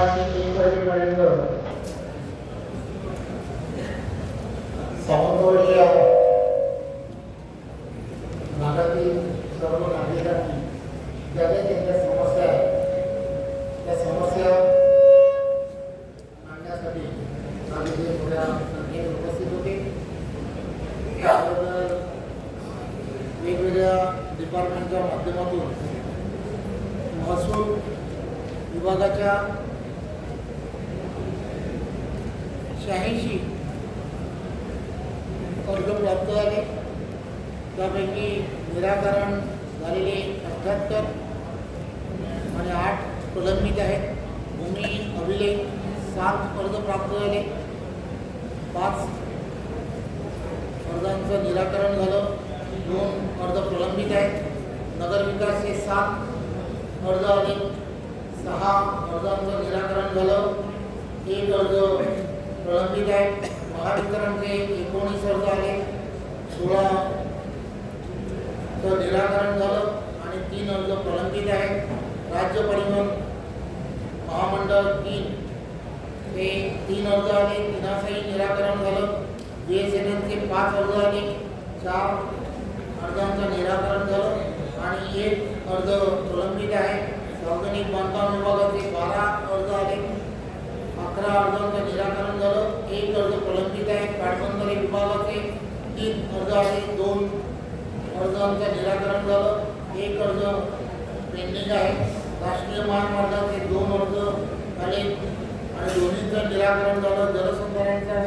दुपारची तीन वाजेपर्यंत समोरच्या भागातील सर्व नागरिकांनी ज्या ज्या समस्या आहेत त्या समस्या मांडण्यासाठी आज इथे थोड्या संख्येने उपस्थित होते त्याबरोबर वेगवेगळ्या डिपार्टमेंटच्या माध्यमातून महसूल विभागाच्या शहाऐंशी. अर्ज प्राप्त झाले. त्यापैकी निराकरण झालेले अठ्ठ्याहत्तर आणि आठ प्रलंबित आहेत. भूमी अभिलेख सात अर्ज प्राप्त झाले. पाच अर्जांचं निराकरण झालं. दोन अर्ज प्रलंबित आहेत. नगरविकास हे सात अर्ज आले सहा अर्जांचं निराकरण झालं. एक अर्ज प्रलंबित आहे महावितरणचे एकोणीस अर्ज आले. सोळा निराकरण झालं आणि तीन अर्ज प्रलंबित आहेत राज्य परिवहन महामंडळ तीन. हे तीन अर्ज आले. तिनाचंही निराकरण झालं. बी एस एन एलचे पाच अर्ज आले. चार अर्जांचं निराकरण झालं आणि एक अर्ज प्रलंबित आहे. सार्वजनिक बांधकाम विभागाचे बारा अर्ज आले. अकरा अर्जांचं निराकरण झालं. एक अर्ज प्रलंबित आहे. पाटबंधारे विभागाचे तीन अर्ज आहे दोन अर्जांचं निराकरण झालं. एक अर्ज पेंडिंग आहे. राष्ट्रीय महामार्गाचे दोन अर्ज आले. आणि दोन्हीचं निराकरण झालं. जलसंधारणचा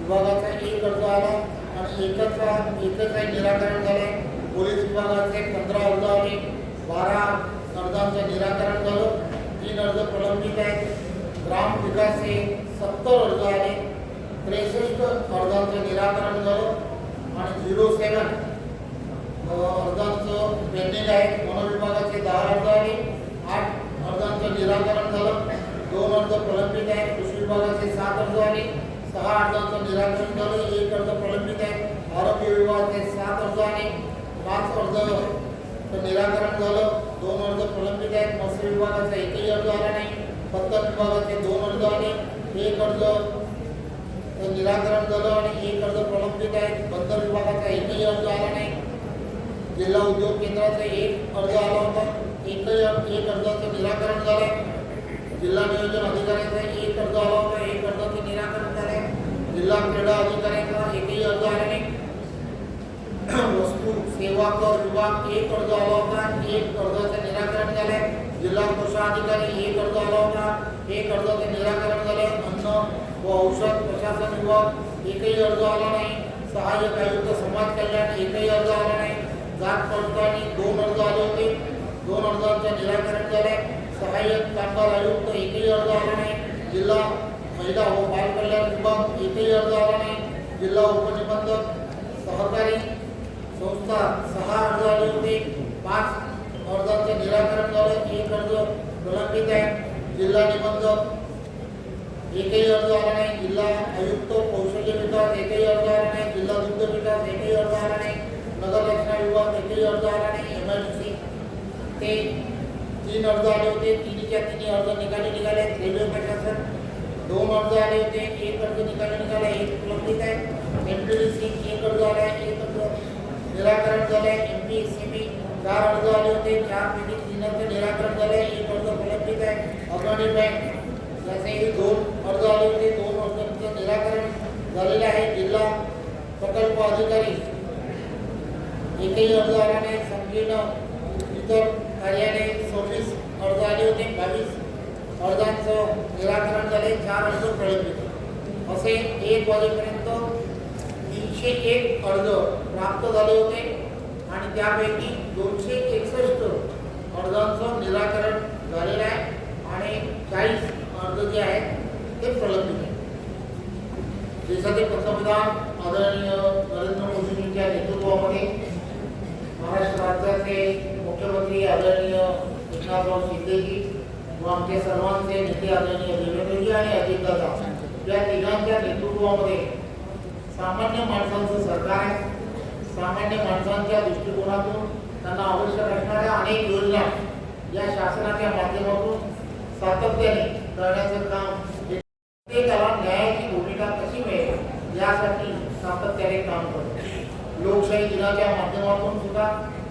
विभागाचा एक अर्ज आला. आणि एकच एकच आहे निराकरण झालं पोलीस विभागाचे पंधरा अर्ज आले. बारा अर्जांचं निराकरण झालं. तीन अर्ज प्रलंबित आहेत. ग्राम विकासचे सत्तर अर्ज आले त्रेसष्ट अर्जांचं निराकरण झालं आणि झिरो सेवन अर्जांचं पेंडिंग आहे. वनविभागाचे दहा अर्ज आले आठ अर्जांचं निराकरण झालं. दोन अर्ज प्रलंबित आहेत. कृषी विभागाचे सात अर्ज आले सहा अर्जांचं निराकरण झालं. एक अर्ज प्रलंबित आहे. आरोग्य विभागाचे सात अर्ज आले पाच अर्ज निराकरण झालं. दोन अर्ज प्रलंबित आहेत. मत्स्य विभागाचा एकही अर्ज आला नाही. पत्ता विभागाचे दोन अर्ज आणि एक अर्ज निराकरण झालं आणि एक अर्ज प्रलंबित आहे. बंदर विभागाचा एकही अर्ज आला नाही. जिल्हा उद्योग केंद्राचा एक अर्ज आला होता. एकही एक अर्जाचं निराकरण झालं जिल्हा नियोजन अधिकाऱ्याचा एक अर्ज आला होता. एक अर्जाचं निराकरण झालं जिल्हा क्रीडा अधिकाऱ्याचा एकही अर्ज आला नाही. वस्तू सेवा कर विभाग एक अर्ज आला होता. एक अर्जाचं निराकरण झालं जिल्हा कोषाधिकारी हे कर्ज आला होता हे कर्जाचे निराकरण झाले. अन्न व औषध प्रशासन विभाग एकही अर्ज आला नाही. सहाय्यक आयुक्त समाज कल्याण एकही अर्ज आला नाही. जात पडताळणी दोन अर्ज आले होते. दोन अर्जांचं निराकरण झाले. सहाय्यक कामगार आयुक्त एकही अर्ज आला नाही. जिल्हा महिला व बाल कल्याण विभाग एकही अर्ज आला नाही. जिल्हा उपनिबंधक सहकारी संस्था सहा अर्ज आले होते. पाच अर्जांचं निराकरण झाले एक अर्ज प्रलंबित आहे जिल्हा निबंधक एकही अर्ज आला नाही जिल्हा आयुक्त कौशल्य विकास एकही अर्ज आला नाही जिल्हा दुग्ध विकास एकही अर्ज आला नाही नगर रचना विभाग एकही अर्ज आला नाही एम ते तीन अर्ज आले होते तिन्हीच्या तिन्ही अर्ज निकाली निघाले रेल्वे प्रशासन दोन अर्ज आले होते एक अर्ज निकाली निघाला एक प्रलंबित आहे एम पी डी सी एक अर्ज आला आहे एक अर्ज निराकरण झाले एम पी सी चार अर्ज आले होते. चार पैकी तीनांचं निराकरण झाले एक अर्ज प्रलंबित आहे. अग्रणी बँक याचेही दोन अर्ज आले होते. दोन अर्जांचं निराकरण झालेलं आहे. जिल्हा प्रकल्प अधिकारी एकही अर्ज आला नाही. संकीर्ण इतर कार्यालय सव्वीस अर्ज आले होते. बावीस अर्जांचं निराकरण झाले चार अर्ज प्रलंबित असे एक वाजेपर्यंत तीनशे एक अर्ज प्राप्त झाले होते. आणि त्यापैकी दोनशे एकसष्ट अर्जांचं निराकरण झालेलं आहे आणि चाळीस अर्ज जे आहेत ते प्रलंबित आहेत. देशाचे पंतप्रधान आदरणीय नरेंद्र मोदींच्या नेतृत्वामध्ये महाराष्ट्र राज्याचे मुख्यमंत्री आदरणीय एकनाथराव शिंदेजी व आमचे सर्वांचे नेते आदरणीय देवेंद्रजी आणि अजितदादा या तिघांच्या नेतृत्वामध्ये सामान्य माणसांचं सरकार आहे. सामान्य माणसांच्या दृष्टिकोनातून त्यांना आवश्यक असणाऱ्या अनेक योजना या शासनाच्या माध्यमातून सातत्याने करण्याचं काम प्रत्येकाला न्यायाची भूमिका कशी मिळेल यासाठी सातत्याने काम करतो. लोकशाही दिनाच्या माध्यमातून सुद्धा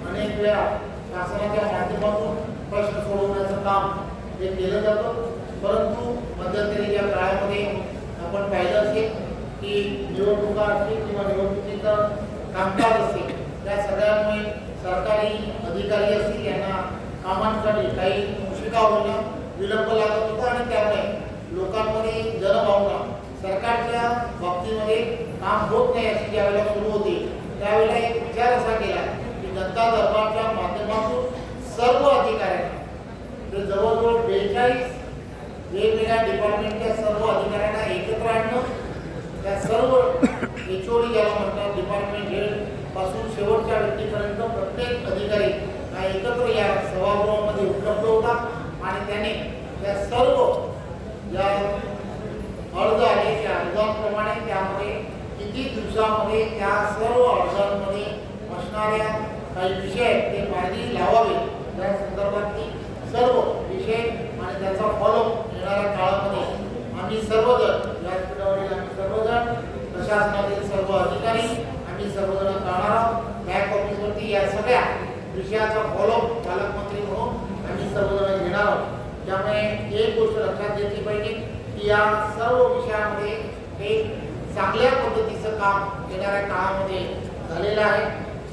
अनेक वेळा शासनाच्या माध्यमातून प्रश्न सोडवण्याचं काम हे केलं जातं. परंतु मध्यंतरीच्या काळामध्ये आपण पाहिलं असेल की निवडणुका असतील किंवा निवडणुकीचा कामकाज असेल त्या सगळ्यामुळे सरकारी अधिकारी असतील यांना कामांसाठी काही उशिका होणं विलंब लागत होता आणि त्यामुळे लोकांमध्ये जनभावना सरकारच्या बाबतीमध्ये काम होत नाही अशी ज्यावेळेला सुरू होती त्यावेळेला एक विचार असा केला की जनता दरबारच्या माध्यमातून सर्व अधिकाऱ्यांना जे जवळजवळ बेचाळीस वेगवेगळ्या डिपार्टमेंटच्या सर्व अधिकाऱ्यांना एकत्र आणणं त्या सर्व एच ओ डी ज्याला म्हणतात डिपार्टमेंट प्रत्येक अधिकारी हा एकत्र या सभागृहामध्ये उपलब्ध होता आणि त्याने त्या सर्व ज्या अर्ज आले त्या अर्जांप्रमाणे त्यामध्ये किती दिवसामध्ये त्या सर्व अर्जांमध्ये असणाऱ्या काही विषय ते मार्गी लावावे या संदर्भातली सर्व विषय आणि त्याचा फॉलो येणाऱ्या काळामध्ये आम्ही सर्वजण व्यासपीठावरील आम्ही सर्वजण प्रशासनातील सर्व अधिकारी आम्ही सर्वजण जाणार आहोत. बँक ऑफिसवरती या सगळ्या विषयाचा फॉलोअप पालकमंत्री म्हणून आम्ही सर्वजण घेणार आहोत. त्यामुळे एक गोष्ट लक्षात घेतली पाहिजे की या सर्व विषयामध्ये एक चांगल्या पद्धतीचं काम येणाऱ्या काळामध्ये झालेलं आहे.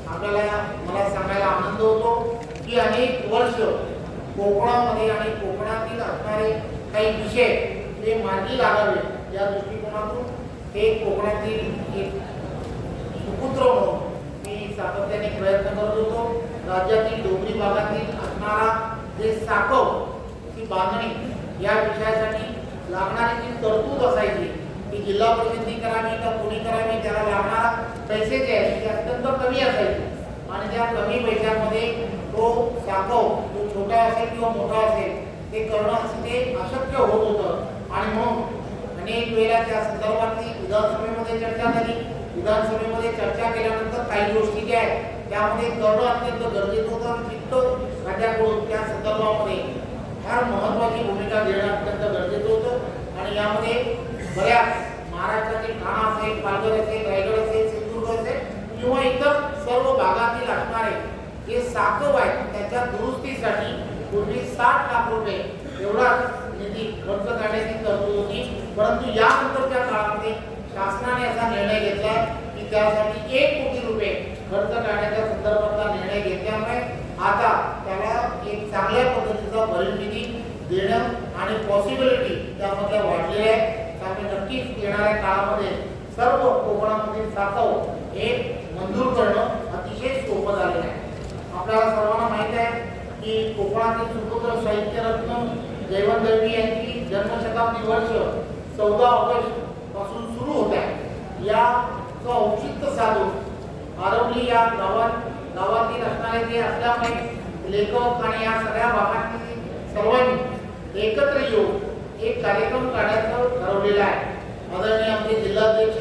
आपल्याला मला सांगायला आनंद होतो की अनेक वर्ष कोकणामध्ये आणि कोकणातील असणारे काही विषय हे मार्गी लागावे या दृष्टिकोनातून हे कोकणातील एक सुपुत्र म्हणून सातत्याने प्रयत्न करत होतो. राज्यातील डोंगरी भागातील असणारा जे साकव ती बांधणी या विषयासाठी लागणारी जी तरतूद असायची ती जिल्हा परिषदनी करावी का कोणी करावी त्याला लागणारा पैसे जे आहेत ते अत्यंत कमी असायचे. आणि त्या कमी पैशामध्ये तो साकव तो छोटा असेल किंवा मोठा असेल ते करणं ते अशक्य होत होतं. आणि म्हणून अनेक वेळा त्या संदर्भातली विधानसभेमध्ये चर्चा झाली. विधानसभेमध्ये चर्चा केल्यानंतर काही गोष्टी ज्या आहेत त्यामध्ये करणं अत्यंत गरजेचं होतं आणि वित्त राज्याकडून त्या संदर्भामध्ये फार महत्वाची भूमिका घेणं अत्यंत गरजेचं होतं. आणि यामध्ये बऱ्याच महाराष्ट्रातील ठाणा असेल पालघर असेल रायगड असेल सिंधुदुर्ग असेल किंवा इतर सर्व भागातील असणारे जे साकव आहेत त्याच्या दुरुस्तीसाठी पूर्वी साठ लाख रुपये एवढाच निधी खर्च करण्याची तरतूद होती. परंतु यानंतरच्या काळामध्ये शासनाने असा निर्णय घेतला की त्यासाठी एक कोटी रुपये खर्च करण्याच्या संदर्भातला निर्णय घेतल्यामुळे आता त्याला एक चांगल्या पद्धतीचा भरीव निधी देणं आणि पॉसिबिलिटी त्यामध्ये वाढलेली आहे. त्यामुळे नक्कीच येणाऱ्या काळामध्ये सर्व कोकणामधील साखव हे मंजूर करणं अतिशय सोपं झालेलं आहे. आपल्याला सर्वांना माहीत आहे की कोकणातील सुपुत्र साहित्य रत्न जयवंत दळवी यांची जन्मशताब्दी वर्ष चौदा ऑगस्ट पासून सुरू होत आहे. याचं औचित्य साधून आरवली या गावात गावातील असणारे जे असल्यामुळे लेखक आणि या सगळ्या भागातील सर्वांनी एकत्र येऊन एक कार्यक्रम काढायचं ठरवलेलं आहे. आदरणीय आमचे जिल्हाध्यक्ष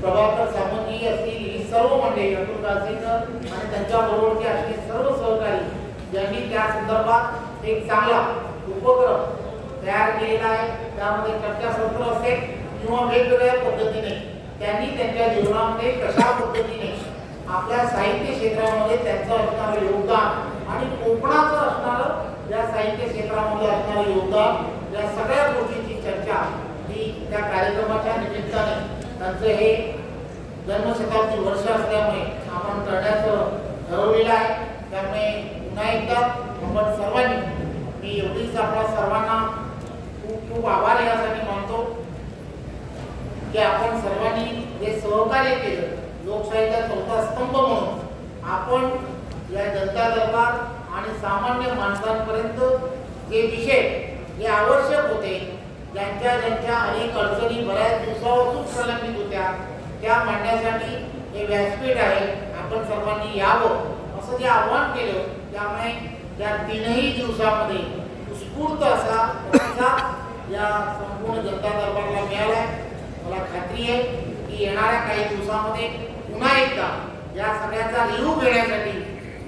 प्रभाकर सामंतजी असतील ही सर्व मंडळी अतुल गाळसेकर आणि त्यांच्याबरोबरचे असलेले सर्व सहकारी यांनी त्या संदर्भात एक चांगला उपक्रम तयार केलेला आहे. त्यामध्ये चर्चासत्र असते किंवा वेगवेगळ्या पद्धतीने. त्यांनी त्यांच्या जीवनामध्ये कशा पद्धतीने आपल्या साहित्य क्षेत्रामध्ये त्यांचं असणारं योगदान आणि कोकणाचं असणारं या साहित्य क्षेत्रामध्ये असणारं योगदान या सगळ्या गोष्टींची चर्चा ही त्या कार्यक्रमाच्या निमित्ताने त्यांचं हे जन्मशताब्दी वर्ष असल्यामुळे आपण करण्याचं ठरवलेलं आहे. त्यामुळे पुन्हा एकदा आपण सर्वांनी मी एवढीच आपल्या सर्वांना खूप खूप आभार यासाठी मानतो की आपण सर्वांनी हे सहकार्य केलं. लोकशाहीचा चौथा स्तंभ म्हणून आपण या जनता दरबार आणि सामान्य माणसांपर्यंत जे विषय हे आवश्यक होते ज्यांच्या ज्यांच्या अनेक अडचणी बऱ्याच दिवसापासून प्रलंबित होत्या त्या मांडण्यासाठी हे व्यासपीठ आहे. आपण सर्वांनी यावं असं जे आव्हान केलं त्यामुळे या तीनही दिवसामध्ये उत्स्फूर्त असा प्रतिसाद या संपूर्ण जनता दरबारला मिळाला आहे मला आहे की येणाऱ्या काही दिवसामध्ये पुन्हा एकदा या सगळ्याचा रिव्ह्यू घेण्यासाठी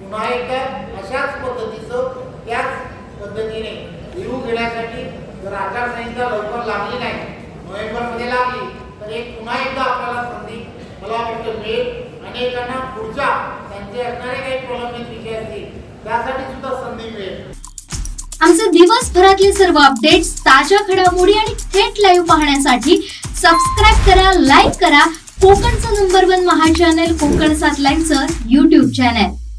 पुन्हा एकदा अशाच पद्धतीचं त्याच पद्धतीने लिहू घेण्यासाठी जर आचारसंहिता लवकर लागली नाही नोव्हेंबरमध्ये लागली तर एक पुन्हा एकदा आपल्याला संधी मला वाटतं मिळेल. अनेकांना पुढच्या त्यांचे असणारे काही प्रलंबित विषय असतील त्यासाठी सुद्धा संधी मिळेल. आमचे दिवसभरातले सर्व अपडेट्स ताज्या घडामोडी आणि थेट लाईव्ह पाहण्यासाठी सबस्क्राईब करा लाईक करा. कोकणचं नंबर वन महा चॅनल कोकण सात लाईनचं युट्यूब चॅनल